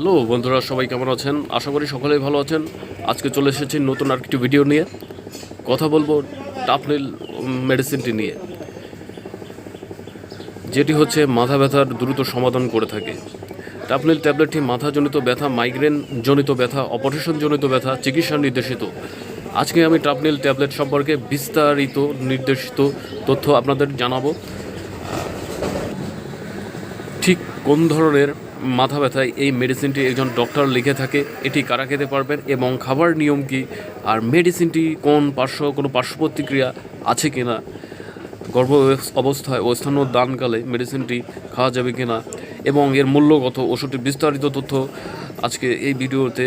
Hello বন্ধুরা, সবাই কেমন আছেন? আশা করি সকলেই ভালো আছেন। আজকে চলে এসেছি নতুন আরেকটি ভিডিও নিয়ে। কথা বলব টাফনিল মেডিসিনটি নিয়ে। যেটি হচ্ছে মাথা ব্যথার দ্রুত সমাধান করে থাকে। টাফনিল ট্যাবলেটটি মাথাজনিত ব্যথা মাইগ্রেন জনিত ব্যথা অপারেশন জনিত ব্যথা, চিকিৎসা নির্দেশিত। আজকে আমি টাফনিল ট্যাবলেট সম্পর্কে বিস্তারিত নির্দেশিত তথ্য আপনাদের জানাব। ঠিক কোন ধরনের মাথা ব্যথায় এই মেডিসিনটি একজন ডক্টর লিখে থাকে, এটি কারা খেতে পারবেন এবং খাবার নিয়ম কি, আর মেডিসিনটি কোন পার্শ্ব, কোনো পার্শ্ব প্রতিক্রিয়া আছে কি না গর্ভ অবস্থায় ও স্থানীয় দানকালে মেডিসিনটি খাওয়া যাবে কি না এবং এর মূল্যগত ওষুধটির বিস্তারিত তথ্য আজকে এই ভিডিওতে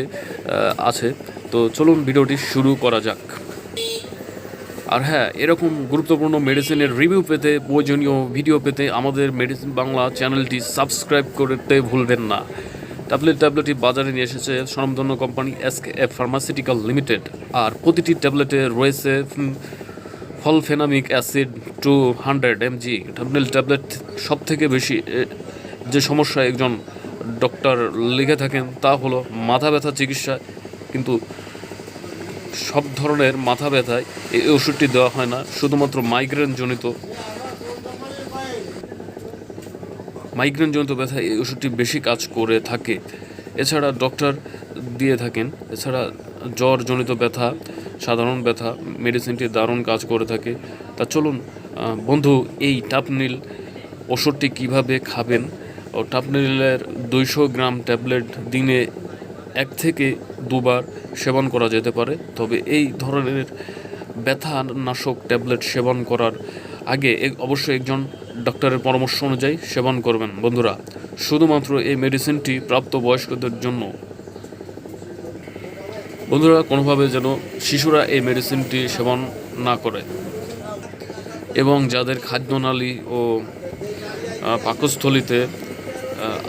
আছে। তো চলুন ভিডিওটি শুরু করা যাক। আর হ্যাঁ এরকম গুরুত্বপূর্ণ মেডিসিনের রিভিউ পেতে, প্রয়োজনীয় ভিডিও পেতে আমাদের মেডিসিন বাংলা চ্যানেলটি সাবস্ক্রাইব করতে ভুলবেন না। ট্যাবলেট ট্যাবলেটটি বাজারে নিয়ে এসেছে স্বনামধন্য company S F pharmaceutical limited আর প্রতিটি ট্যাবলেটে রয়েছে ফলফেনামিক acid two hundred mg tablet tablet সব থেকে বেশি যে সমস্যা একজন ডক্টর লিখে থাকেন তা হলো মাথা ব্যথা চিকিৎসা। কিন্তু সব ধরনের মাথা ব্যথায় এই ওষুধটি দেওয়া হয় না, শুধুমাত্র মাইগ্রেন জনিত মাইগ্রেন জনিত ব্যথায় এই ওষুধটি বেশি কাজ করে থাকে। এছাড়া ডক্টর দিয়ে থাকেন। এছাড়া জ্বর জনিত ব্যথা, সাধারণ ব্যথা মেডিসিনটি দারুণ কাজ করে থাকে। তা চলুন বন্ধু, এই টাপনিল ওষুধটি কীভাবে খাবেন? ও টাপনিলের দুইশো গ্রাম ট্যাবলেট দিনে এক থেকে দুবার সেবন করা যেতে পারে। তবে এই ধরনের ব্যথা নাশক ট্যাবলেট সেবন করার আগে অবশ্যই একজন ডক্টরের পরামর্শ অনুযায়ী সেবন করবেন। বন্ধুরা, শুধুমাত্র এই মেডিসিনটি প্রাপ্ত বয়স্কদের জন্য। বন্ধুরা, কোনোভাবে যেন শিশুরা এই মেডিসিনটি সেবন না করে এবং যাদের খাদ্যনালী ও পাকস্থলিতে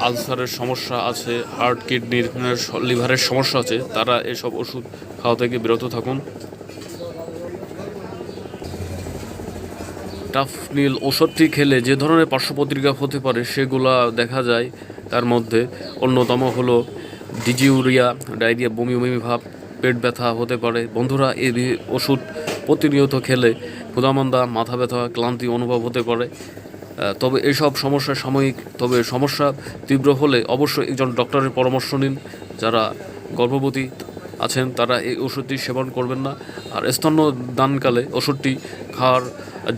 আলসারের সমস্যা আছে, হার্ট, কিডনির লিভারের সমস্যা আছে, তারা এসব ওষুধ খাওয়া থেকে বিরত থাকুন। টাফনিল ওষুধটি খেলে যে ধরনের পার্শ্ব প্রতিক্রিয়া হতে পারে সেগুলা দেখা যায় তার মধ্যে। অন্যতম হলো ডিজিউরিয়া, ডায়রিয়া বমি বমি ভাব, পেট ব্যথা হতে পারে। বন্ধুরা, এই ওষুধ প্রতিনিয়ত খেলে ক্ষুধামন্দা, মাথা ব্যথা, ক্লান্তি অনুভব হতে পারে। তবে এইসব সমস্যা সাময়িক, তবে সমস্যা তীব্র হলে অবশ্যই একজন ডক্টরের পরামর্শ নিন। যারা গর্ভবতী আছেন, তারা এই ওষুধটি সেবন করবেন না। আর স্তন্য দানকালে ওষুধটি খাওয়ার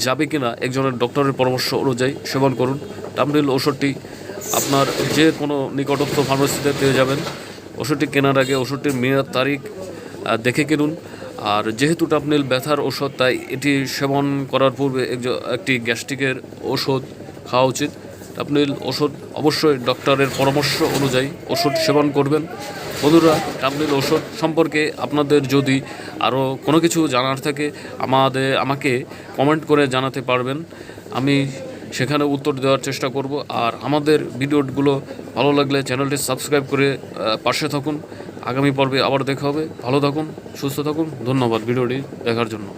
যাবে কিনা একজনের ডক্টরের পরামর্শ অনুযায়ী সেবন করুন। টামরিল ওষুধটি আপনার যে কোনো নিকটস্থ ফার্মেসিতে পেয়ে যাবেন। ওষুধটি কেনার আগে ওষুধটির মেয়াদ, তারিখ দেখে কিনুন। আর যেহেতু টাপনিল ব্যথার ওষুধ তাই এটি সেবন করার পূর্বে একটি গ্যাস্ট্রিকের ওষুধ খাওয়া উচিত। টাপনিল ওষুধ অবশ্যই ডক্টরের পরামর্শ অনুযায়ী ওষুধ সেবন করবেন। বন্ধুরা টাপনিল ওষুধ সম্পর্কে আপনাদের যদি আরও কোনো কিছু জানার থাকে আমাদের আমাকে কমেন্ট করে জানাতে পারবেন। আমি সেখানে উত্তর দেওয়ার চেষ্টা করব। আর আমাদের ভিডিওগুলো ভালো লাগলে চ্যানেলটি সাবস্ক্রাইব করে পাশে থাকুন। আগামী পর্বে আবার দেখা হবে। ভালো থাকুন সুস্থ থাকুন। ধন্যবাদ ভিডিওটি দেখার জন্য।